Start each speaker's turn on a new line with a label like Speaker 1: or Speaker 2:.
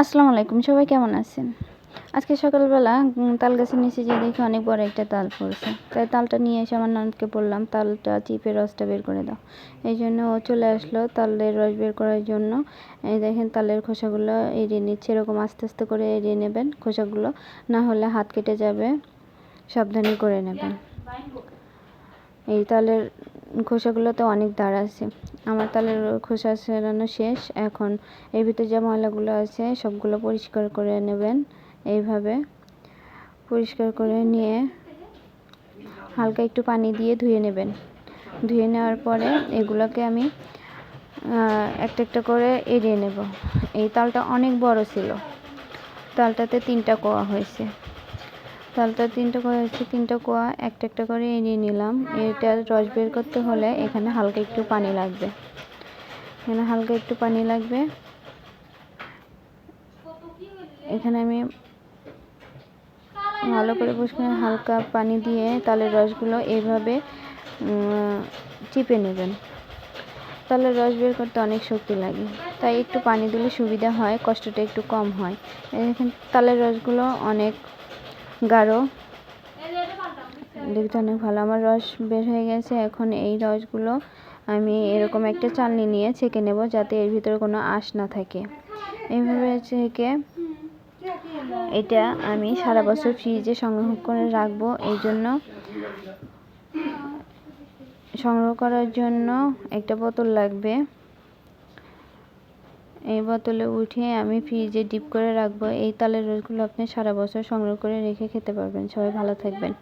Speaker 1: আসসালামু আলাইকুম, সবাই কেমন আছেন? আজকে সকালবেলা তাল গাছের নিচে যে দেখি অনেক বড় একটা তাল পড়েছে। তাই তালটা নিয়ে এসে আমার ননদকে বললাম, তালটা চিপে রসটা বের করে দাও। এই জন্য ও চলে আসলো তালের রস বের করার জন্য। এই দেখেন তালের খোসাগুলো এড়িয়ে নিচ্ছে, এরকম আস্তে আস্তে করে এড়িয়ে নেবেন খোসাগুলো। না হলে হাত কেটে যাবে, সাবধানে করে নেবেন। এই তালের খোসাগুলোতে অনেক দাঁড় আছে। আমার তালের খোসা সেরানো শেষ। এখন এর ভিতরে যে ময়লাগুলো আছে, সবগুলো পরিষ্কার করে নেবেন এইভাবে। পরিষ্কার করে নিয়ে হালকা একটু পানি দিয়ে ধুয়ে নেবেন। ধুয়ে নেওয়ার পরে এগুলোকে আমি একটা একটা করে এড়িয়ে নেব। এই তালটা অনেক বড় ছিল। তালটাতে তিনটা কোয়া হয়েছে। তালটা তিনটা কোয়া হয়েছে, তিনটা কোয়া একটা একটা করে এড়িয়ে নিলাম। এটা রস বের করতে হলে এখানে হালকা একটু পানি লাগবে। এখানে হালকা একটু পানি লাগবে। এখানে আমি ভালো করে বসে হালকা পানি দিয়ে তালের রসগুলো এইভাবে চিপে নেবেন। তালের রস বের করতে অনেক শক্তি লাগে। তাই একটু পানি দিলে সুবিধা হয়, কষ্টটা একটু কম হয়। এখানে তালের রসগুলো অনেক গাঢ় দেখতে অনেক ভালো। আমার রস বের হয়ে গেছে। এখন এই রসগুলো আমি এরকম একটা চালনি নিয়ে ছেঁকে নেব যাতে এর ভিতরে কোনো আঁশ না থাকে। এইভাবে ছেঁকে এটা আমি সারা বছর ফ্রিজে সংগ্রহ করে রাখব। এই জন্য সংগ্রহ করার জন্য একটা বোতল লাগবে। এই বোতলে উঠিয়ে আমি ফ্রিজে ডিপ করে রাখব। এই তালের রসগুলো আপনি সারা বছর সংগ্রহ করে রেখে খেতে পারবেন। সবাই ভালো থাকবেন।